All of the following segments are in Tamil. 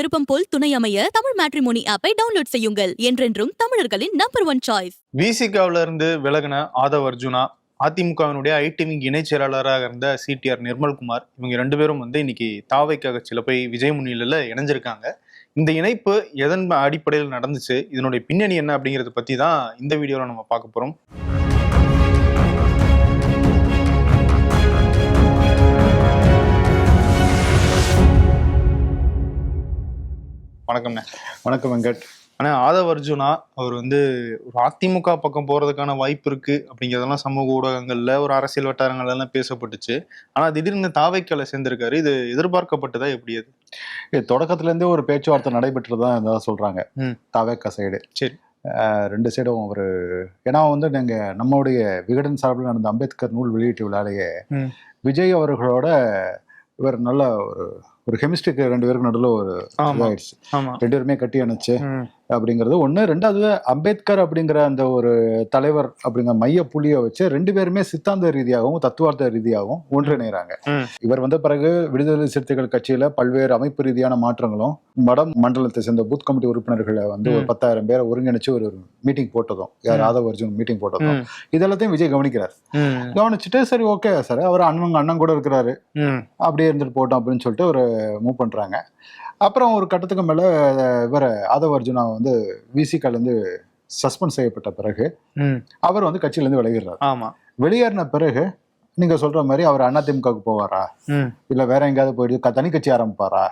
விருப்பம் போல் துணை அமைய தமிழ் மேட்ரிமோனி ஆப்பை டவுன்லோட் செய்யுங்கள். என்றென்றும் தமிழர்களின் நம்பர் ஒன் சாய்ஸ் விசிகாவில இருந்து விலகின ஆதவ் அர்ஜுனா அதிமுகவினுடைய ஐடி விங் இணைச் செயலாளராக இருந்த சிடிஆர் நிர்மல்குமார் இவங்க ரெண்டு பேரும் வந்து இன்னைக்கு தாவைக்காக கட்சியில போய் விஜய் முன்னிலையில் இணைஞ்சிருக்காங்க. இந்த இணைப்பு எதன் அடிப்படையில் நடந்துச்சு இதனுடைய பின்னணி என்ன அப்படிங்கிறத பத்தி தான் இந்த வீடியோவில் நம்ம பார்க்க போறோம். வணக்கம்ண்ணே. வணக்கம் வெங்கட். ஆனா ஆதவ் அர்ஜுனா அவர் வந்து ஒரு அதிமுக பக்கம் போறதுக்கான வாய்ப்பு இருக்கு அப்படிங்கறதெல்லாம் சமூக ஊடகங்கள்ல ஒரு அரசியல் வட்டாரங்கள்ல எல்லாம் பேசப்பட்டுச்சு. ஆனா திடீர்னு தாவைக்கல சேர்ந்திருக்காரு. இது எதிர்பார்க்கப்பட்டதா எப்படி அது? இது தொடக்கத்துல இருந்தே ஒரு பேச்சுவார்த்தை நடைபெற்றுதான் இருந்ததா சொல்றாங்க. ம். தாவேக்கா சைடு. சரி. ரெண்டு சைடும் ஒரு ஏன்னா வந்து நாங்க நம்மளுடைய விகடன் சார்பில் நடந்த அம்பேத்கர் நூல் வெளியீட்டு விழாலேயே. விஜய் அவர்களோட இவர் நல்ல ஒரு ஒரு கெமிஸ்ட்ரிக்கு ரெண்டு பேருக்கு நடுவில் ஒரு ஆமா. ரெண்டு பேருமே கட்டி அணைச்சு. அப்படிங்கிறது ஒன்று ரெண்டாவது அம்பேத்கர் அப்படிங்கிற அந்த ஒரு தலைவர் அப்படிங்கிற மைய புள்ளியை வச்சு ரெண்டு பேருமே சித்தாந்த ரீதியாகவும் தத்துவார்த்த ரீதியாகவும் ஒன்றிணைகிறாங்க. இவர் வந்த பிறகு விடுதலை சிறுத்தைகள் கட்சியில பல்வேறு அமைப்பு ரீதியான மாற்றங்களும் மடம் மண்டலத்தை சேர்ந்த பூத் கமிட்டி உறுப்பினர்களை வந்து ஒரு. பத்தாயிரம் பேரை ஒருங்கிணைச்சு ஒரு மீட்டிங் போட்டதும் யார் ம். ஆதவ அர்ஜுன் மீட்டிங் போட்டதும். இதெல்லாத்தையும் விஜய் கவனிக்கிறார். கவனிச்சுட்டு சரி ஓகே சார் அவர் அண்ணன் அண்ணன் கூட இருக்கிறாரு. அப்படியே இருந்துட்டு போட்டோம் அப்படின்னு சொல்லிட்டு ஒரு மூவ் பண்றாங்க. அப்புறம் ஒரு கட்டத்துக்கு மேல இவர் ஆதவ அர்ஜுனா வந்து விசிகால இருந்து சஸ்பெண்ட் செய்யப்பட்ட பிறகு அவர் வந்து கட்சியில இருந்து விலகிடுறாரு ஆமா. வெளியேறின பிறகு நீங்க சொல்ற மாதிரி அவர் அதிமுகவுக்கு போவாரா? இல்ல வேற எங்கேயாவது போயிட்டு தனி கட்சி ஆரம்பிப்பாரா?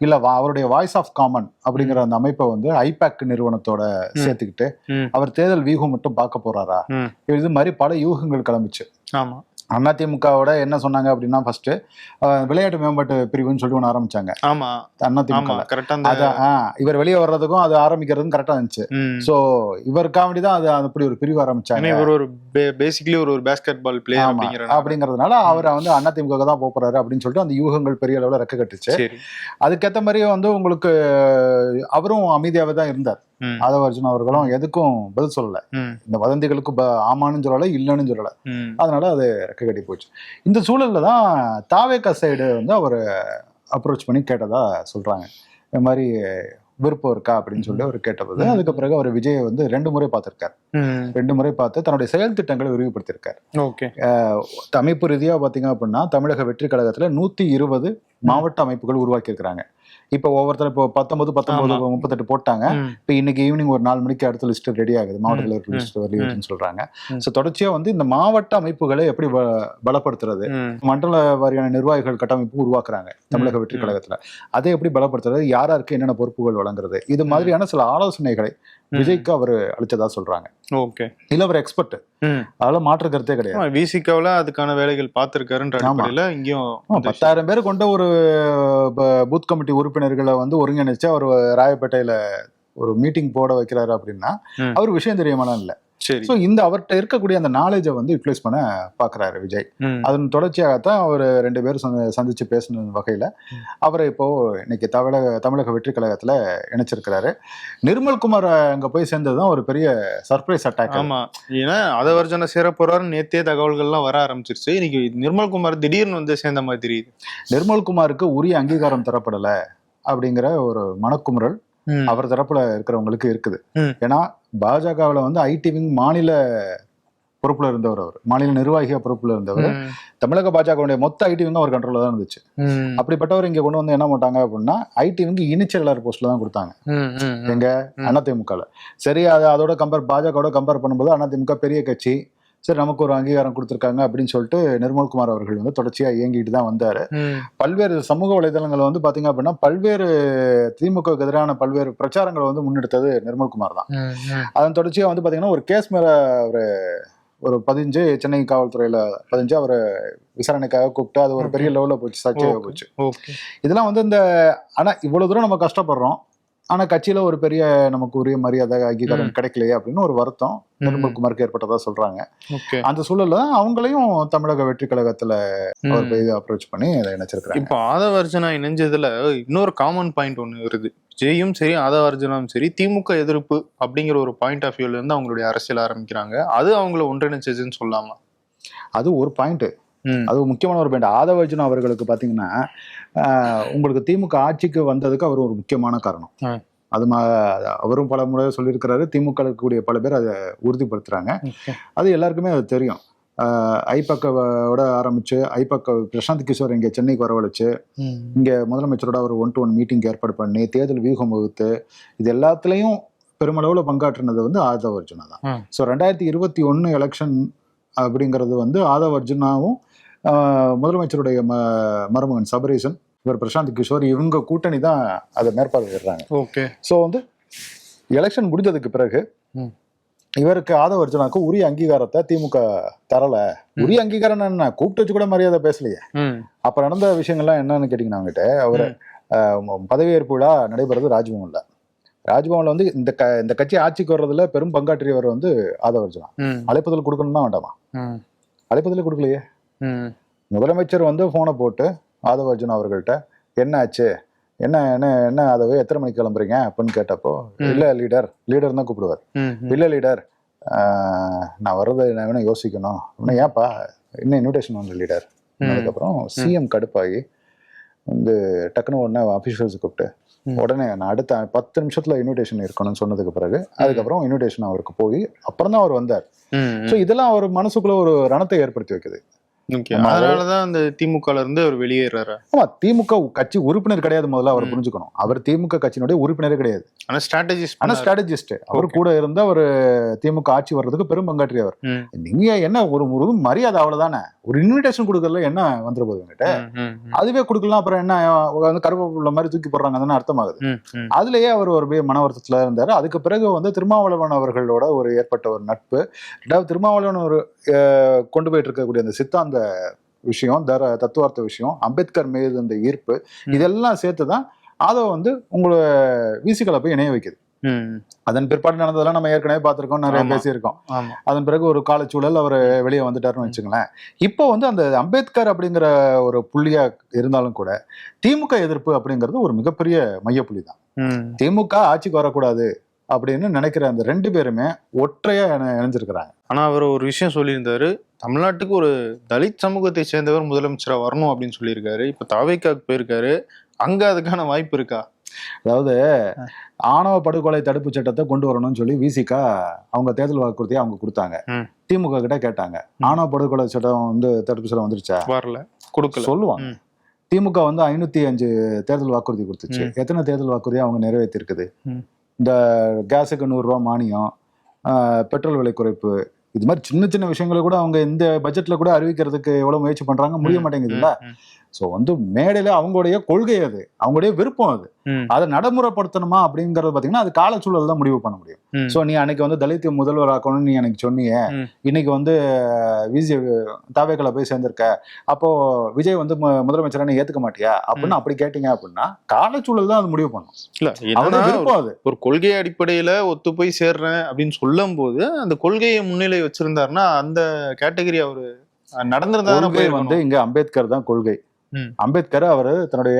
இல்ல அவருடைய வாய்ஸ் ஆஃப் காமன் அப்படிங்கிற அந்த அமைப்பை வந்து ஐபேக் நிறுவனத்தோட சேர்த்துக்கிட்டு அவர் தேர்தல் வியூகம் மட்டும் பார்க்க போறாரா? இது மாதிரி பல யூகங்கள் கிளம்பிச்சு. ஆமா. அதிமுகவோட என்ன சொன்னாங்க அப்படின்னா ஃபர்ஸ்ட் விளையாட்டு மேம்பாட்டு பிரிவுன்னு சொல்லிட்டு ஒன்று ஆரம்பிச்சாங்க. ஆமா. அதிமுக ஆமா கரெக்டா அந்த அது ஆ, இவர் வெளியே வர்றதுக்கும் அது ஆரம்பிக்கிறதுக்கும் கரெக்டா இருந்துச்சு. சோ இவருக்காண்டி தான் அது அப்படி ஒரு பிரிவு ஆரம்பிச்சாங்க. இவர் ஒரு பேசிக்கலி ஒரு ஒரு பேஸ்கெட் பால் பிளேயர் அப்படிங்கறதுனால அவரை வந்து அதிமுக தான் போறாரு அப்படின்னு சொல்லிட்டு அந்த யூகங்கள் பெரிய அளவுல ரெக்க கட்டுச்சு. சரி. அதுக்கேத்த மாதிரியே வந்து உங்களுக்கு அவரும் அமைதியாவே தான் இருந்தார். அர்ஜுன் அவர்களும் எதுக்கும் பதில் சொல்லல. இந்த வதந்திகளுக்கு ஆமான்னு சொல்லல இல்லைன்னு சொல்லல. அதனால அது ரெக்க கட்டி போச்சு. இந்த சூழல்ல தான் தாவேக்கா சைடு வந்து அவர் அப்ரோச் பண்ணி கேட்டதா சொல்றாங்க. இந்த மாதிரி விருப்பம் இருக்கா அப்படின்னு சொல்லி அவர் கேட்டபோது. அதுக்கு பிறகு அவர் விஜயை வந்து ரெண்டு முறை பார்த்திருக்காரு. ரெண்டு முறை பார்த்து தன்னுடைய செயல் திட்டங்களை விரிவுபடுத்தியிருக்காரு. ஓகே. அமைப்பு ரீதியா பாத்தீங்க அப்படின்னா தமிழக வெற்றி கழகத்துல நூத்தி இருபது மாவட்ட அமைப்புகள் உருவாக்கி இருக்கிறாங்க இப்ப ஒவ்வொருத்தரும் இப்போ பத்தொன்பது பத்தொன்பது. முப்பத்தெட்டு போட்டாங்க. இப்போ இன்னைக்கு ஈவினிங் ஒரு நாலு மணிக்கு அடுத்த லிஸ்ட் ரெடி ஆகுது. மாவட்ட ம், தலைவர் லிஸ்ட் வெளியிடுன்னு சொல்றாங்க. ஸோ தொடர்ச்சியா வந்து இந்த மாவட்ட அமைப்புகளை எப்படி பலப்படுத்துறது? மண்டல வாரியான நிர்வாகிகள் கட்டமைப்பு உருவாக்குறாங்க தமிழக வெற்றி. கழகத்துல. அதை எப்படி பலப்படுத்துறது? யார் யாருக்கு என்னென்ன பொறுப்புகள் வழங்குறது? இது மாதிரியான சில ஆலோசனைகளை விஜய்க்கு அவர் அளிச்சதா சொல்றாங்க. ஓகே. இல்ல அவர் எக்ஸ்பர்ட். அதெல்லாம் மாற்று கருத்தே கிடையாது. விசிகாவில அதுக்கான வேலைகள் பார்த்திருக்காருன்ற. அடிப்படையில இங்கேயும் பத்தாயிரம் பேர் கொண்ட ஒரு பூத் கமிட்டி உறுப்பினர்களை வந்து ஒருங்கிணைச்சு அவர் ராயப்பேட்டையில ஒரு மீட்டிங் போட வைக்கிறாரு அப்படின்னா. அவர் விஷயம் தெரியாமலாம் இல்ல. சரி. சோ இந்த அவர்கிட்ட இருக்கக்கூடிய அந்த நாலேஜை வந்து யூட்டிலைஸ் பண்ண பாக்குறாரு விஜய். அதன் தொடர்ச்சியாகத்தான் அவர் ரெண்டு பேரும் சந்தி- சந்திச்சு பேசின வகையில. அவரை இப்போ இன்னைக்கு தமிழக தமிழக வெற்றி கழகத்துல இணைச்சிருக்கிறாரு. நிர்மல்குமார் அங்க போய் சேர்ந்ததுதான் ஒரு பெரிய சர்ப்ரைஸ் அட்டாக் ஆமா. ஏன்னா அதவர்ஜன சேர போறாருன்னு நேத்தே தகவல்கள்லாம் வர ஆரம்பிச்சிருச்சு. இன்னைக்கு நிர்மல்குமார் திடீர்னு வந்து சேர்ந்த மாதிரி தெரியுது. நிர்மல்குமாருக்கு உரிய அங்கீகாரம் தரப்படல அப்படிங்கிற ஒரு மனக்குமுறல் அவர் தரப்புல இருக்கிறவங்களுக்கு இருக்குது. ஏன்னா பாஜகவுல வந்து ஐடி விங் மாநில பொறுப்புல இருந்தவர் அவர். மாநில நிர்வாகியா பொறுப்புல இருந்தவர். தமிழக பாஜகவுடைய மொத்த ஐடி விங்கும் அவர் கண்ட்ரோல்ல தான் இருந்துச்சு. அப்படிப்பட்டவர் இங்க கொண்டு வந்து என்ன பண்ணாங்க அப்படின்னா ஐடி விங்கு இனிச்செயலாளர் போஸ்ட்ல தான் கொடுத்தாங்க. எங்க. அதிமுகல சரி அது அதோட கம்பேர் பாஜகவோட கம்பேர் பண்ணும்போது அதிமுக பெரிய கட்சி. சரி நமக்கு ஒரு அங்கீகாரம் கொடுத்துருக்காங்க அப்படின்னு சொல்லிட்டு நிர்மல்குமார் அவர்கள் வந்து தொடர்ச்சியா இயங்கிட்டு தான் வந்தாரு. பல்வேறு சமூக வலைதளங்கள் வந்து பாத்தீங்க அப்படின்னா பல்வேறு திமுகவுக்கு எதிரான பல்வேறு பிரச்சாரங்களை வந்து முன்னெடுத்தது நிர்மல்குமார் தான். அதன் தொடர்ச்சியா வந்து பாத்தீங்கன்னா ஒரு கேஸ் மேல ஒரு ஒரு பதிஞ்சு சென்னை காவல்துறையில பதிஞ்சு அவரை விசாரணைக்காக கூப்பிட்டு அது ஒரு பெரிய லெவல்ல போச்சு சர்ச்சையாக. போச்சு. இதெல்லாம் வந்து இந்த ஆனா இவ்வளவு தூரம் நம்ம கஷ்டப்படுறோம். ஆனா கட்சியில ஒரு பெரிய நமக்கு உரிய மரியாதை அங்கீகாரம் கிடைக்கலையே அப்படின்னு ஒரு வருத்தம் நிர்மல்குமாருக்கு ஏற்பட்டதா சொல்றாங்க. அந்த சூழல்ல அவங்களையும் தமிழக வெற்றி கழகத்துல அவர் ம். போய் அப்ரோச் பண்ணி அதை இணைச்சிருக்கிறாங்க. இப்போ ஆதவர்ஜனா இணைஞ்சதுல இன்னொரு காமன் பாயிண்ட் ஒண்ணு வருது. ஜெயும் சரி ஆதவர்ஜனாவும் சரி திமுக எதிர்ப்பு அப்படிங்கிற ஒரு பாயிண்ட் ஆஃப் வியூல இருந்து அவங்களுடைய அரசியல் ஆரம்பிக்கிறாங்க. அது அவங்கள ஒன்றிணைச்சதுன்னு சொல்லலாமா? அது ஒரு பாயிண்ட். அது முக்கியமான ஒரு பேண்ட் ஆதவர்ஜுன் அவர்களுக்கு பாத்தீங்கன்னா உங்களுக்கு திமுக ஆட்சிக்கு வந்ததுக்கு அவர் ஒரு முக்கியமான காரணம். அது மா அவரும் பல முறை சொல்லியிருக்கிறாரு திமுக இருக்கக்கூடிய பல பேர் அதை உறுதிப்படுத்துறாங்க Okay. அது எல்லாருக்குமே அது தெரியும் ஐபக்கோட ஆரம்பிச்சு ஐபக்க பிரசாந்த் கிஷோர் இங்க சென்னைக்கு வரவழைச்சு. இங்க முதலமைச்சரோட ஒரு ஒன் டு ஒன் மீட்டிங் ஏற்பாடு பண்ணி தேர்தல் வியூகம் வகுத்து இது எல்லாத்துலயும் பெருமளவுல பங்காற்றினது வந்து ஆதவ் அர்ஜுனா தான். ஸோ ரெண்டாயிரத்தி இருபத்தி ஒன்று எலெக்ஷன் அப்படிங்கிறது வந்து ஆதவ் அர்ஜுனாவும் முதலமைச்சருடைய ம மருமகன் சபரீசன் இவர் பிரசாந்த் கிஷோர் இவங்க கூட்டணி தான் அதை மேற்பார்வையிடுறாங்க ஓகே ஸோ வந்து எலெக்ஷன் முடிஞ்சதுக்கு பிறகு. இவருக்கு ஆதவ் அர்ஜுனாக்கு உரிய அங்கீகாரத்தை திமுக தரல உரிய அங்கீகாரம் என்ன கூப்பிட்டு வச்சு கூட மரியாதை பேசலையே. அப்ப நடந்த விஷயங்கள்லாம் என்னன்னு கேட்டீங்கன்னா அவங்ககிட்ட அவர் பதவியேற்பு விழா நடைபெறது ராஜ்பவன்ல ராஜ்பவன்ல வந்து இந்த க இந்த கட்சி ஆட்சிக்கு வர்றதுல பெரும் பங்காற்றியவர் வந்து ஆதவ் அர்ஜுனா. அழைப்புதல் கொடுக்கணுமா வேண்டாமா. அழைப்புதல் கொடுக்கலையே. முதலமைச்சர் வந்து போனை போட்டு ஆதவ் அர்ஜுனா அவர்கள்ட்ட என்ன ஆச்சு என்ன என்ன என்ன ஆதவ் எத்தனை மணிக்கு கிளம்புறீங்க அப்படின்னு கேட்டப்போ. இல்ல லீடர் லீடர் தான் கூப்பிடுவார். இல்ல லீடர் நான் வர்றதை நான் வேணும் யோசிக்கணும் அப்படின்னா ஏன்ப்பா இன்னும் இன்விடேஷன் வந்து லீடர். அதுக்கப்புறம் சிஎம் கடுப்பாகி வந்து டக்குன்னு உடனே அஃபிஷியல்ஸ் கூப்பிட்டு. உடனே நான் அடுத்த பத்து நிமிஷத்துல இன்விடேஷன் இருக்கணும்னு சொன்னதுக்கு பிறகு அதுக்கப்புறம் இன்விடேஷன் அவருக்கு போய் அப்புறம் தான் அவர் வந்தார். ஸோ இதெல்லாம் அவர் மனசுக்குள்ள ஒரு ரணத்தை ஏற்படுத்தி வைக்குது அதனாலதான் அந்த திமுகல இருந்து அவர் வெளியேறாரு? ஆமா திமுக கட்சி உறுப்பினர் கிடையாது முதல்ல அவர். புரிஞ்சுக்கணும். அவர் திமுக கட்சியினுடைய உறுப்பினரே கிடையாது. ஆனா ஸ்ட்ராட்டஜிஸ்ட் ஆனா ஸ்ட்ராட்டஜிஸ்ட் அவர். கூட இருந்த ஒரு திமுக ஆட்சி வர்றதுக்கு பெரும் பங்காற்றியவர். நீங்க என்ன ஒரு ஒரு மரியாதை அவ்வளவுதானே? ஒரு இன்விடேஷன் கொடுக்கறதுல என்ன வந்துட போகுது என்கிட்ட அதுவே கொடுக்கலாம் அப்புறம் என்ன வந்து கருவேப்பிள்ள மாதிரி தூக்கி போடுறாங்க தானே அர்த்தமாகுது. அதுலயே அவர் ஒரு மன வருத்தத்துல இருந்தாரு. அதுக்கு பிறகு வந்து திருமாவளவன் அவர்களோட ஒரு ஏற்பட்ட ஒரு நட்பு. ரெண்டாவது திருமாவளவன் ஒரு கொண்டு போயிட்டு இருக்கக்கூடிய அந்த சித்தாந்த விஷயம் தர தத்துவார்த்த விஷயம் அம்பேத்கர் மீது அந்த ஈர்ப்பு. இதெல்லாம் சேர்த்து தான் அதை வந்து உங்களை விசிகளை போய் இணைய வைக்குது. அதன் பிற்பாடு நடந்ததெல்லாம் நம்ம ஏற்கனவே பார்த்திருக்கோம் நிறைய. பேசியிருக்கோம். அதன் பிறகு ஒரு காலச்சூழல் அவர் வெளியே வந்துட்டாருன்னு வச்சுங்களேன் இப்போ வந்து அந்த அம்பேத்கர் அப்படிங்கிற ஒரு புள்ளியா இருந்தாலும் கூட திமுக எதிர்ப்பு அப்படிங்கிறது ஒரு மிகப்பெரிய மையப்புள்ளி தான். திமுக ஆட்சிக்கு வரக்கூடாது. அப்படின்னு நினைக்கிற அந்த ரெண்டு பேருமே ஒற்றையா இணை- இணைஞ்சிருக்கிறாங்க. ஆனா அவர் ஒரு விஷயம் சொல்லியிருந்தாரு. தமிழ்நாட்டுக்கு ஒரு தலித் சமூகத்தை சேர்ந்தவர் முதலமைச்சரா வரணும் அப்படின்னு சொல்லியிருக்காரு. இப்ப தாவேக்காக்கு போயிருக்காரு. அங்க அதுக்கான வாய்ப்பு இருக்கா? அதாவது ஆணவ படுகொலை தடுப்பு சட்டத்தை கொண்டு வரணும்னு சொல்லி விசிகா அவங்க தேர்தல் வாக்குறுதியை அவங்க கொடுத்தாங்க. திமுக கிட்ட கேட்டாங்க. ஆணவ படுகொலை சட்டம் வந்து தடுப்பு சட்டம் வந்துருச்சா? வரல. கொடுக்கல. சொல்லுவாங்க. திமுக வந்து ஐநூத்தி அஞ்சு தேர்தல் வாக்குறுதி கொடுத்துச்சு. எத்தனை தேர்தல் வாக்குறுதி அவங்க நிறைவேற்றி இருக்குது ம். இந்த கேஸுக்கு நூறு ரூபாய் மானியம் பெட்ரோல் விலை குறைப்பு இது மாதிரி சின்ன சின்ன விஷயங்களை கூட அவங்க இந்த பட்ஜெட்ல கூட அறிவிக்கிறதுக்கு எவ்வளவு முயற்சி பண்றாங்க முடிய. மாட்டேங்குதுல்ல. சோ வந்து மேடையில அவங்களுடைய கொள்கை அது அவங்களுடைய விருப்பம் அது. அதை நடைமுறைப்படுத்தணுமா அப்படிங்கறது பாத்தீங்கன்னா அது காலச்சூழல் தான் முடிவு பண்ண முடியும். சோ நீ அன்னைக்கு வந்து தலித் முதல்வர் ஆக்கணும்னு நீ எனக்கு சொன்னியே. இன்னைக்கு வந்து விஜய் தாவேக்கல போய் சேர்ந்திருக்க அப்போ விஜய் வந்து முதலமைச்சரா நீ ஏத்துக்க மாட்டியா? அப்படின்னு அப்படி கேட்டீங்க அப்படின்னா காலச்சூழல் தான் அது முடிவு பண்ணும். இல்ல அது. ஒரு கொள்கை அடிப்படையில ஒத்து போய் சேர்றேன் அப்படின்னு சொல்லும் போது அந்த கொள்கையை முன்னிலை வச்சிருந்தாருன்னா அந்த கேட்டகரி அவரு நடந்திருந்தா கொள்கை வந்து இங்க அம்பேத்கர் தான் கொள்கை. அம்பேத்கர் அவரு தன்னுடைய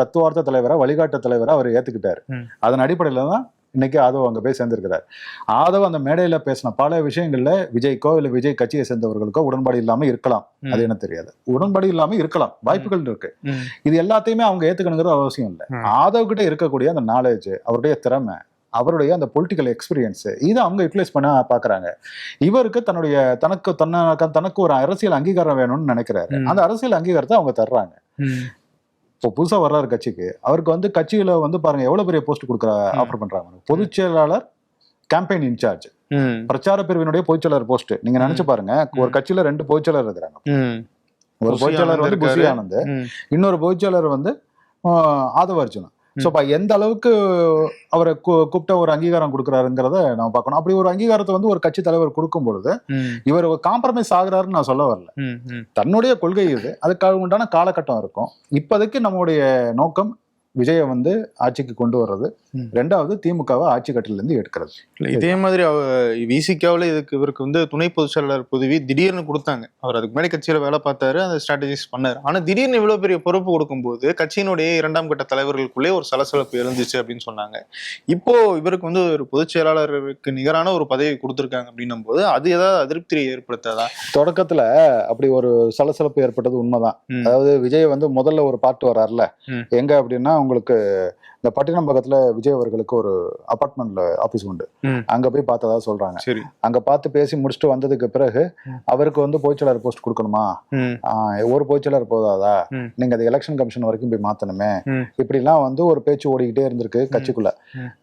தத்துவார்த்த தலைவரா வழிகாட்டு தலைவரா அவர் ஏத்துக்கிட்டாரு. அதன் அடிப்படையில தான் இன்னைக்கு ஆதவ் அங்க போய் சேர்ந்திருக்கிறார் ஆதவ் அந்த மேடையில பேசின பல விஷயங்கள்ல விஜய்க்கோ இல்ல விஜய் கட்சியை சேர்ந்தவர்களுக்கோ உடன்பாடு இல்லாம இருக்கலாம். அது என்ன தெரியாது உடன்பாடு இல்லாம இருக்கலாம் வாய்ப்புகள் இருக்கு. இது எல்லாத்தையுமே அவங்க ஏத்துக்கணுங்கிறது அவசியம் இல்லை. ஆதவ் கிட்ட இருக்கக்கூடிய அந்த நாலேஜ் அவருடைய திறமை அவருடைய அந்த பொலிட்டிக்கல் எக்ஸ்பீரியன்ஸ் இதை அவங்க யூட்டிலைஸ் பண்ண பாக்குறாங்க இவருக்கு தன்னுடைய தனக்கு தன்ன தனக்கு ஒரு அரசியல் அங்கீகாரம் வேணும்னு நினைக்கிறாரு. அந்த அரசியல் அங்கீகாரத்தை அவங்க தர்றாங்க. இப்போ புதுசா வர்றாரு கட்சிக்கு அவருக்கு வந்து கட்சியில வந்து பாருங்க எவ்வளவு பெரிய போஸ்ட் கொடுக்குற. ஆஃபர் பண்றாங்க பொதுச் செயலாளர் கேம்பெயின் இன்சார்ஜ். பிரச்சார பிரிவினுடைய பொதுச் செயலாளர் போஸ்ட் நீங்க நினைச்சு பாருங்க ஒரு கட்சியில ரெண்டு பொதுச் செயலர் இருக்கிறாங்க. ஒரு புசி பொதுச் செயலாளர் வந்து இருக்காரு. ஆனந்த். இன்னொரு பொதுச் செயலாளர் வந்து ஆஹ், ஆதவ அர்ஜுனா ம். ஸோ எந்த அளவுக்கு அவரை கூப்பிட்ட ஒரு அங்கீகாரம் கொடுக்குறாருங்கிறத நம்ம பார்க்கணும் அப்படி ஒரு அங்கீகாரத்தை வந்து ஒரு கட்சி தலைவர் கொடுக்கும் பொழுது. இவர் காம்ப்ரமைஸ் ஆகுறாருன்னு நான் சொல்ல வரல. தன்னுடைய கொள்கை இது அதுக்காக உண்டான காலகட்டம் இருக்கும் இப்போதைக்கு நம்முடைய நோக்கம் விஜயை வந்து ஆட்சிக்கு கொண்டு வர்றது. ரெண்டாவது திமுகவை ஆட்சி கட்டில இருந்து எடுக்கிறது. இல்ல, இதே மாதிரி விசிகாவில் இதுக்கு இவருக்கு வந்து துணை பொதுச் செயலாளர் பதவி திடீர்னு கொடுத்தாங்க. அவர் அதுக்கு முன்னாடி கட்சியில வேலை பார்த்தாரு அந்த ஸ்ட்ராட்டஜிஸ் பண்ணாரு. ஆனா திடீர்னு இவ்வளவு பெரிய பொறுப்பு கொடுக்கும்போது கட்சியினுடைய இரண்டாம் கட்ட தலைவர்களுக்குள்ளே ஒரு சலசலப்பு எழுந்துச்சு அப்படின்னு சொன்னாங்க. இப்போ இவருக்கு வந்து ஒரு பொதுச் செயலாளருக்கு நிகரான ஒரு பதவி கொடுத்திருக்காங்க அப்படின்னும் போது அது ஏதாவது அதிருப்தியை ஏற்படுத்தாதா? தொடக்கத்துல அப்படி ஒரு சலசலப்பு ஏற்பட்டது உண்மைதான். அதாவது விஜய் வந்து முதல்ல ஒரு பாட்டு வர்றாருல ம். எங்க அப்படின்னா உங்களுக்கு இந்த பட்டினம் பக்கத்துல விஜய் அவர்களுக்கு ஒரு அபார்ட்மெண்ட்ல ஆபீஸ் உண்டு. அங்க போய் பார்த்ததா சொல்றாங்க. அங்க பார்த்து பேசி முடிச்சுட்டு வந்ததுக்கு பிறகு. அவருக்கு வந்து பொதுச்செயலாளர் போஸ்ட் கொடுக்கணுமா? ஒரு பொதுச்செயலாளர் போதாதா. நீங்க அது எலெக்ஷன் கமிஷன் வரைக்கும் போய் மாத்தணுமே. இப்படிலாம் வந்து ஒரு பேச்சு ஓடிக்கிட்டே இருந்திருக்கு கட்சிக்குள்ள.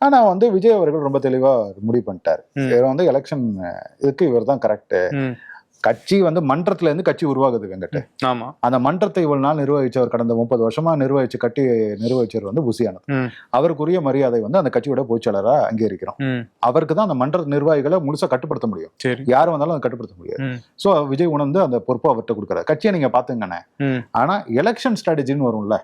ஆனா வந்து விஜய் அவர்கள் ரொம்ப தெளிவா முடிவு பண்ணிட்டாரு. வந்து எலெக்ஷன் இதுக்கு இவர் தான் கரெக்ட் கட்சி வந்து மன்றத்துல இருந்து கட்சி உருவாகுது வெங்கட் ஆமா. அந்த மன்றத்தை இவ்வளவு நாள் நிர்வகிச்சவர் கடந்த முப்பது வருஷமா நிர்வகிச்சு கட்டி நிர்வகிச்சவர் வந்து புசியானது. அவருக்குரிய மரியாதை வந்து அந்த கட்சியோட பொதுச்செயலரா அங்கீகரிக்கிறோம். அவருக்கு தான் அந்த மன்ற நிர்வாகிகளை முழுசா கட்டுப்படுத்த முடியும். யார் வந்தாலும் அதை கட்டுப்படுத்த முடியாது. சோ விஜய் உணர்ந்து அந்த பொறுப்பை அவர்கிட்ட கொடுக்குறாரு. கட்சியை நீங்க பாத்துங்கண்ணே ஆனா எலெக்ஷன் ஸ்ட்ராட்டஜின்னு வரும்ல?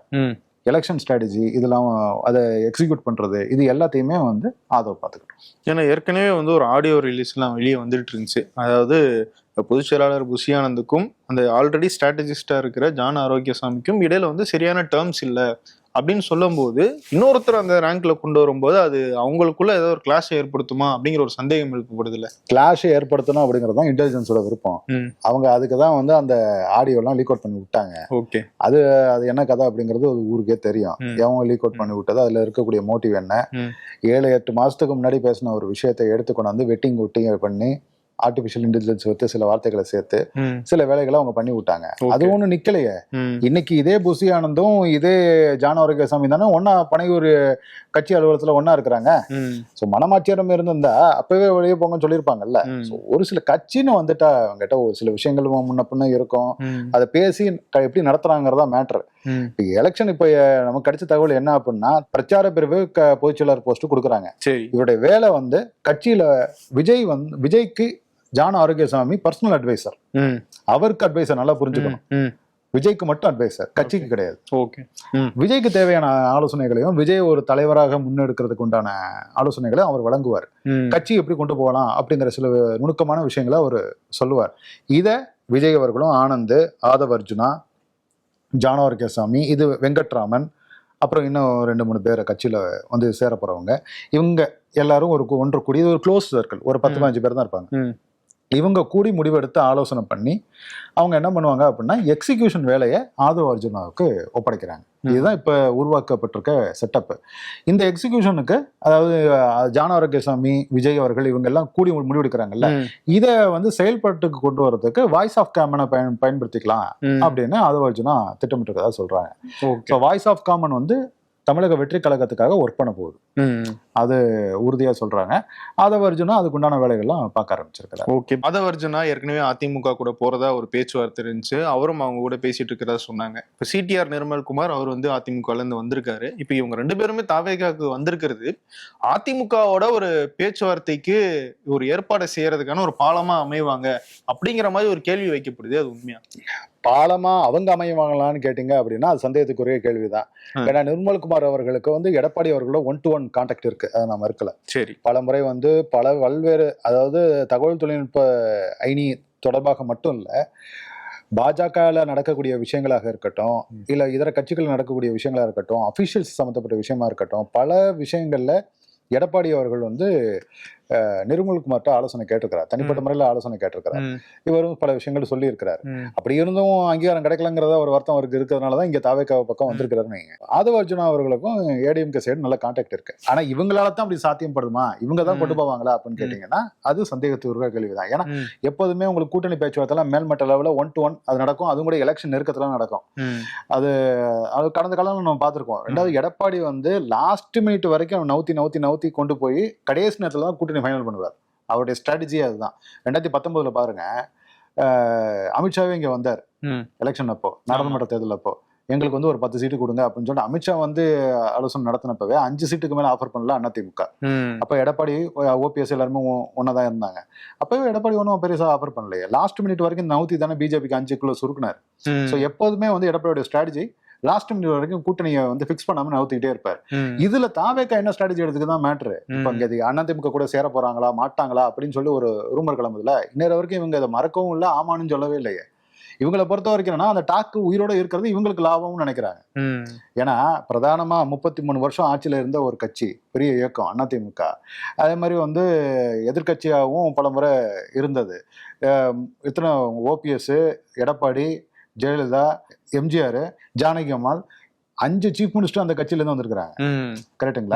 எலெக்ஷன் ஸ்ட்ராட்டஜி இதெல்லாம் அதை எக்ஸிக்யூட் பண்றது இது எல்லாத்தையுமே வந்து ஆதரவு பார்த்துக்கிட்டோம் ஏன்னா ஏற்கனவே வந்து ஒரு ஆடியோ ரிலீஸ்லாம் வெளியே வந்துட்டு இருந்துச்சு. அதாவது பொதுச் செயலாளர் புஷி ஆனந்துக்கும் அந்த ஆல்ரெடி ஸ்ட்ராட்டஜிஸ்டா இருக்கிற ஜான் ஆரோக்கியசாமிக்கும் இடையில வந்து சரியான டேர்ம்ஸ் இல்லை அப்படின்னு சொல்லும்போது இன்னொருத்தர் அந்த ரேங்க்ல கொண்டு வரும்போது அது அவங்களுக்குள்ள ஏதோ ஒரு கிளாஸ் ஏற்படுத்துமா அப்படிங்கிற ஒரு சந்தேகம் எழுப்பப்படுது இல்ல கிளாஷ் ஏற்படுத்தணும் அப்படிங்கிறது தான் இன்டெலிஜென்ஸோட விருப்பம். அவங்க அதுக்கு தான் வந்து அந்த ஆடியோ எல்லாம் லீக் அவுட் பண்ணி விட்டாங்க ஓகே அது என்ன கதை அப்படிங்கிறது அது ஊருக்கே தெரியும். எவங்க லீக் அவுட் பண்ணி விட்டது அதுல இருக்கக்கூடிய மோட்டிவ் என்ன. ஏழு எட்டு மாசத்துக்கு முன்னாடி பேசின ஒரு விஷயத்தை எடுத்து கொண்டாந்து வெட்டிங் ஒட்டிங் பண்ணி ஆர்டிபிஷியல் இன்டெலிஜென்ஸ் வைத்து சில வார்த்தைகளை சேர்த்து சில வேலைகளை அவங்க பண்ணி விட்டாங்க. அது ஒண்ணும் நிக்கலையே. இன்னைக்கு இதே புசி ஆனந்தும் இதே ஜான ஆரோக்கியசாமி தானே ஒன்னா பனையூர் கட்சி அலுவலகத்துல ஒண்ணா இருக்கிறாங்க. சோ மனமாச்சியரம் இருந்திருந்தா அப்பவே வெளியே போங்கன்னு சொல்லியிருப்பாங்கல்ல. ஒரு சில கட்சின்னு வந்துட்டா அவங்ககிட்ட ஒரு சில விஷயங்கள் முன்ன பின்ன இருக்கும். அதை பேசி எப்படி நடத்துறாங்கிறதா மேட்ரு இப்போ எலெக்ஷன் இப்போ நமக்கு கிடைச்ச தகவல் என்ன அப்படின்னா பிரச்சார பிரிவு பொதுச்செயலாளர் போஸ்ட் கொடுக்குறாங்க. சரி. இவருடைய வேலை வந்து கட்சியில விஜய் வந்து விஜய்க்கு ஜான் ஆரோக்கியசாமி பர்சனல் அட்வைசர் அவருக்கு அட்வைசர் நல்லா புரிஞ்சுக்கணும். விஜய்க்கு மட்டும் அட்வைசர் கட்சிக்கு கிடையாது. ஓகே விஜய்க்கு தேவையான ஆலோசனைகளையும் விஜய் ஒரு தலைவராக முன்னெடுக்கிறதுக்கு உண்டான ஆலோசனைகளையும் அவர் வழங்குவார். கட்சி எப்படி கொண்டு போகலாம் அப்படிங்கிற சில நுணுக்கமான விஷயங்களை அவர் சொல்லுவார். இதை விஜய் அவர்களும் ஆனந்த் ஆதவ் அர்ஜுனா ஜானவர்கேசாமி இது வெங்கட்ராமன் அப்புறம் இன்னும் ரெண்டு மூணு பேர் கட்சியில் வந்து சேர போகிறவங்க இவங்க எல்லாரும் ஒரு ஒன்று கூடி இது ஒரு க்ளோஸ் சர்க்கிள் ஒரு பத்து. பதினஞ்சு பேர் தான் இருப்பாங்க. இவங்க கூடி முடிவெடுத்து ஆலோசனை பண்ணி அவங்க என்ன பண்ணுவாங்க அப்படின்னா எக்ஸிகியூஷன் வேலையை ஆதவ் அர்ஜுனாவுக்கு ஒப்படைக்கிறாங்க. இதுதான் இப்போ உருவாக்கப்பட்டிருக்க செட்டப் இந்த எக்ஸிகியூஷனுக்கு அதாவது ஜான ஆரோக்கியசாமி விஜய் அவர்கள் இவங்க எல்லாம் கூடி முடிவெடுக்கிறாங்கல்ல இதை வந்து செயல்பாட்டுக்கு கொண்டு வரதுக்கு வாய்ஸ் ஆஃப் காமனை பயன் பயன்படுத்திக்கலாம் அப்படின்னு ஆதவ் அர்ஜுனா திட்டமிட்டிருக்கதா சொல்றாங்க. வாய்ஸ் ஆஃப் காமன் வந்து தமிழக வெற்றி கழகத்துக்காக ஒர்க் பண்ண போகுது. ம். உறுதியா சொல்றாங்க. ஆதவ் அர்ஜுனா அதுக்குண்டான வேலைகள்லாம் பார்க்க ஆரம்பிச்சிருக்கிறார். ஓகே. மாதவர்ஜுனா ஏற்கனவே அதிமுக கூட போறதா ஒரு பேச்சுவார்த்தை இருந்துச்சு. அவரும் அவங்க கூட பேசிட்டு இருக்கிறதா சொன்னாங்க. இப்போ சிடிஆர் நிர்மல்குமார் அவர் வந்து அதிமுகல இருந்து வந்திருக்காரு. இப்போ இவங்க ரெண்டு பேருமே தாவேகாக்கு வந்திருக்கிறது. அதிமுகவோட ஒரு பேச்சுவார்த்தைக்கு ஒரு ஏற்பாடு செய்யறதுக்கான ஒரு பாலமா அமைவாங்க அப்படிங்கிற மாதிரி ஒரு கேள்வி வைக்கப்படுது. அது உண்மையா? பாலமா அவங்க அமைவாங்களான்னு கேட்டீங்க அப்படின்னா அது சந்தேகத்துக்குரிய கேள்விதான். ஏன்னா நிர்மல்குமார் அவர்களுக்கு வந்து எடப்பாடி அவர்களோட ஒன் டு ஒன் கான்டாக்ட் இருக்கு அதை நம்ம இருக்கல சரி பல முறை வந்து பல பல்வேறு அதாவது தகவல் தொழில்நுட்ப ஐனி தொடர்பாக மட்டும் இல்ல பாஜகவில் நடக்கக்கூடிய விஷயங்களாக இருக்கட்டும். இல்ல இதர கட்சிகள் நடக்கக்கூடிய விஷயங்களா இருக்கட்டும் அபிஷியல்ஸ் சம்மந்தப்பட்ட விஷயமா இருக்கட்டும் பல விஷயங்கள்ல எடப்பாடி அவர்கள் வந்து நிர்மல்குமார்ட்ட ஆலோசனை கேட்டிருக்கிறார். தனிப்பட்ட. முறையில் ஆலோசனை கேட்டிருக்கிறார். இவரும் பல விஷயங்கள் சொல்லியிருக்கிறார். ம், அப்படி இருந்தும் அங்கீகாரம் கிடைக்கலங்கிறத ஒரு வருத்தம் அவருக்கு இருக்கிறதுனால தான் இங்க தாவேக்காவ பக்கம் வந்திருக்கிறாருன்னு. ஆதவ அர்ஜுனா அவர்களுக்கும் ஏடிஎம்கே சைடு நல்ல கான்டாக்ட் இருக்கு. ஆனா இவங்களால தான் அப்படி சாத்தியப்படுமா இவங்க தான் கொண்டு போவாங்களா அப்படின்னு. கேட்டீங்கன்னா அது சந்தேகத்துக்கு கேள்விதான். ஏன்னா எப்போதுமே உங்களுக்கு கூட்டணி பேச்சுவார்த்தை மேல்மட்ட லெவலில் ஒன் டு ஒன் அது நடக்கும். அதுவும் கூட எலெக்ஷன் நெருக்கத்துல நடக்கும். அது அது கடந்த காலம் நம்ம பார்த்திருக்கோம். ரெண்டாவது எடப்பாடி வந்து லாஸ்ட் மினிட் வரைக்கும் நவுத்தி நவுத்தி நவுத்தி கொண்டு போய் கடைசி நேரத்துல தான் கூட்டணி ஃபைனல் பண்ணுவார். அவருடைய ஸ்ட்ராட்டஜியே அதுதான். ரெண்டாயிரத்தி பத்தொன்பதுல பாருங்க அமித்ஷாவே இங்க வந்தார். எலெக்ஷன் அப்போ நாடாளுமன்ற தேர்தல் அப்போ. எங்களுக்கு வந்து ஒரு பத்து சீட்டு கொடுங்க அப்படின்னு சொல்லிட்டு அமித்ஷா வந்து ஆலோசனை நடத்தினப்பவே அஞ்சு சீட்டுக்கு மேல ஆஃபர் பண்ணல அதிமுக. அப்ப எடப்பாடி ஓபிஎஸ் எல்லாருமே ஒன்னா தான் இருந்தாங்க. அப்பவே எடப்பாடி ஒன்றும் பெருசா ஆஃபர் பண்ணலையே. லாஸ்ட் மினிட் வரைக்கும் நவுத்தி தானே பிஜேபிக்கு அஞ்சுக்குள்ள சுருக்குனார். ஸோ எப்போதுமே வந்து எடப்பாடியோட ஸ்ட்ராட்டஜி லாஸ்ட் மினிட் வரைக்கும் கூட்டணியை வந்து ஃபிக்ஸ் பண்ணாம நவுத்திக்கிட்டே இருப்பார். இதுல தாவேக்கா என்ன ஸ்ட்ராட்டஜி எடுத்துக்கு தான் மேட்ரு. இப்ப இங்க இது அதிமுக கூட சேர போறாங்களா மாட்டாங்களா அப்படின்னு சொல்லி ஒரு ரூமர் கிளம்புதுல இன்னொரு வரைக்கும் இவங்க இதை மறக்கவும் இல்லை ஆமான்னு சொல்லவே இல்லையே. இவங்களை பொறுத்த வரைக்கும் என்னன்னா அந்த டாக்கு உயிரோட இருக்கிறது இவங்களுக்கு லாபம்னு நினைக்கிறாங்க. ஏன்னா பிரதானமா முப்பத்தி மூணு வருஷம் ஆட்சியில இருந்த ஒரு கட்சி பெரிய இயக்கம் அதிமுக அதே மாதிரி வந்து எதிர்க்கட்சியாகவும் பலமுறை இருந்தது. அஹ் இத்தனை ஓபிஎஸ் எடப்பாடி ஜெயலலிதா எம்ஜிஆர் ஜானகி அம்மாள் அஞ்சு சீஃப் மினிஸ்டர் அந்த கட்சியில இருந்து வந்திருக்கிறாங்க. ம்.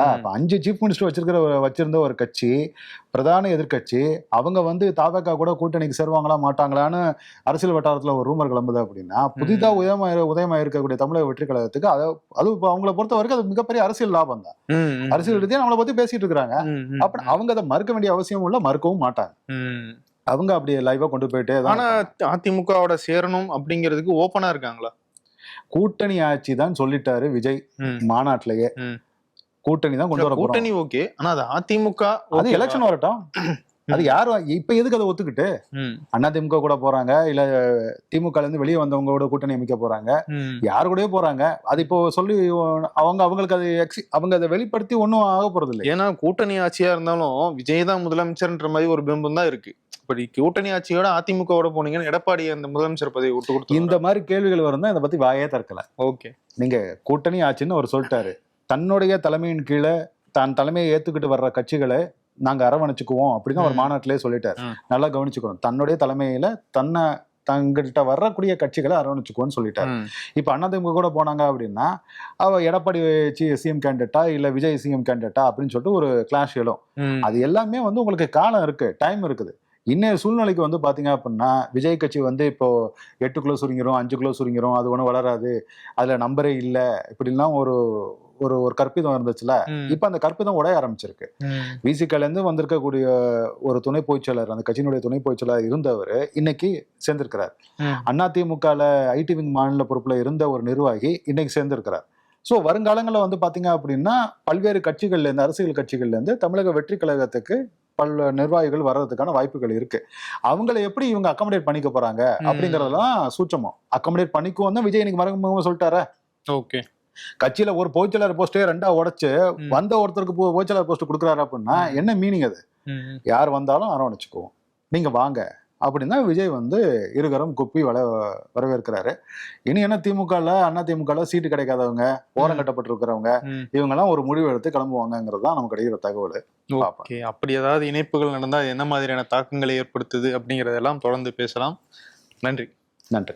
அப்ப அஞ்சு சீஃப் மினிஸ்டர் வச்சிருக்கிற வச்சிருந்த ஒரு கட்சி பிரதான எதிர்க்கட்சி அவங்க வந்து தாவேக்கா கூட கூட்டணிக்கு சேருவாங்களா மாட்டாங்களான்னு அரசியல் வட்டாரத்துல ஒரு ரூமர் கிளம்புது அப்படின்னா புதிதா உதயமாக இருக்கக்கூடிய தமிழக வெற்றி கழகத்துக்கு அதை அது இப்போ அவங்கள பொறுத்த வரைக்கும் அது மிகப்பெரிய அரசியல் லாபம் தான். அரசியல் ரீதியா நம்மளை பத்தி பேசிட்டு இருக்காங்க ம், ம், அப்ப அவங்க அதை மறுக்க வேண்டிய அவசியம் இல்ல மறுக்கவும் மாட்டாங்க. அவங்க அப்படியே லைவா கொண்டு போயிட்டே ஆனா. அதிமுகவோட சேரணும் அப்படிங்கிறதுக்கு ஓப்பனா இருக்காங்களா? கூட்டணி ஆட்சி தான் சொல்லிட்டாரு விஜய். மாநாட்டிலேயே. கூட்டணி தான் கொண்டு வர கூட்டணி ஓகே ஆனா அது அதிமுக அது? எலெக்ஷன் வரட்டும் அது யாரு? இப்ப எதுக்கு அதை ஒத்துக்கிட்டு? ம், அதிமுக கூட போறாங்க இல்ல திமுக இருந்து வெளியே வந்தவங்களோட கூட்டணி அமைக்க போறாங்க. யாரு கூடயே போறாங்க. அது இப்போ சொல்லி அவங்க அவங்களுக்கு அது அவங்க அதை வெளிப்படுத்தி ஒன்றும் ஆக போறது இல்லை ஏன்னா கூட்டணி ஆட்சியா இருந்தாலும் விஜய் தான் முதலமைச்சர்ன்ற மாதிரி ஒரு பிம்பம் தான் இருக்கு. இப்படி கூட்டணி ஆட்சியோட அதிமுகவோட போனீங்கன்னா எடப்பாடி அந்த முதலமைச்சர் பதவி விட்டு கொடுத்து இந்த மாதிரி கேள்விகள் வரும் இதை பத்தி வாயே திறக்கல. ஓகே. நீங்க கூட்டணி ஆச்சுன்னு அவர் சொல்லிட்டாரு. தன்னுடைய தலைமையின் கீழே தான் தலைமையை ஏத்துக்கிட்டு வர்ற கட்சிகளை நாங்க அரவணைச்சுக்குவோம் அப்படின்னு அவர் ம். மாநாட்டிலே சொல்லிட்டாரு. நல்லா கவனிச்சுக்கணும். தன்னுடைய தலைமையில தன்னை தங்கிட்ட வரக்கூடிய கட்சிகளை அரவணைச்சுக்குவோன்னு சொல்லிட்டாரு. இப்ப அதிமுக கூட போனாங்க அப்படின்னா அவ எடப்பாடி சிஎம் கேண்டிடேட்டா இல்ல விஜய் சிஎம் கேண்டிடேட்டா அப்படின்னு சொல்லிட்டு ஒரு கிளாஷ் எழும். அது எல்லாமே வந்து உங்களுக்கு காலம் இருக்கு டைம் இருக்குது. இன்னைய சூழ்நிலைக்கு வந்து பாத்தீங்க அப்படின்னா விஜய் கட்சி வந்து இப்போ எட்டு கிலோ சுருங்கிரும் அஞ்சு கிலோ சுருங்கிரும் அது ஒன்றும் வளராது. அதுல நம்பரே இல்லை. இப்படிலாம் ஒரு ஒரு ஒரு கற்பிதம் இருந்துச்சுல இப்ப அந்த கற்பிதம் உடைய ஆரம்பிச்சிருக்கு. விசிகல இருந்து வந்திருக்கக்கூடிய ஒரு துணை பொதுச்செயலர் அந்த கட்சியினுடைய துணை பொதுச்செயலர் இருந்தவர் இன்னைக்கு சேர்ந்திருக்கிறார். அதிமுகல ஐடி விங் மாநில பொறுப்புல இருந்த ஒரு நிர்வாகி இன்னைக்கு சேர்ந்திருக்கிறார். ஸோ வருங்காலங்களில் வந்து பாத்தீங்க அப்படின்னா பல்வேறு கட்சிகள்ல இருந்து அரசியல் கட்சிகள்ல இருந்து தமிழக வெற்றி கழகத்துக்கு பல நிர்வாகிகள் வர்றதுக்கான வாய்ப்புகள் இருக்கு. அவங்கள எப்படி இவங்க அக்கமடேட் பண்ணிக்க போறாங்க. அப்படிங்கறதெல்லாம் சூட்சமம். அக்கமடேட் பண்ணிக்குவோம் தான் விஜய் இன்னைக்கு மறைமுகமா சொல்லிட்டாரு. ஓகே. கட்சியில ஒரு பொதுச்செயலர் போஸ்டே ரெண்டா உடைச்சு. வந்த ஒருத்தருக்கு பொ- பொதுச்செயலர் போஸ்ட் கொடுக்குறாரு அப்படின்னா. என்ன மீனிங் அது? யார் வந்தாலும் அரவணைச்சுக்குவோம். நீங்க வாங்க. அப்படின்னா விஜய் வந்து இருகரம் குப்பி வள வரவேற்கிறாரு. இனி என்ன திமுகல அண்ணா திமுகல சீட்டு கிடைக்காதவங்க ஓரம் கட்டப்பட்டிருக்கிறவங்க இவங்கெல்லாம் ஒரு முடிவு எடுத்து கிளம்புவாங்கங்கிறது தான் நமக்கு கிடைக்கிற தகவல். ஓகே. அப்படி ஏதாவது இணைப்புகள் நடந்தா என்ன மாதிரியான தாக்கங்களை ஏற்படுத்துது அப்படிங்கறதெல்லாம் தொடர்ந்து பேசலாம். நன்றி. நன்றி.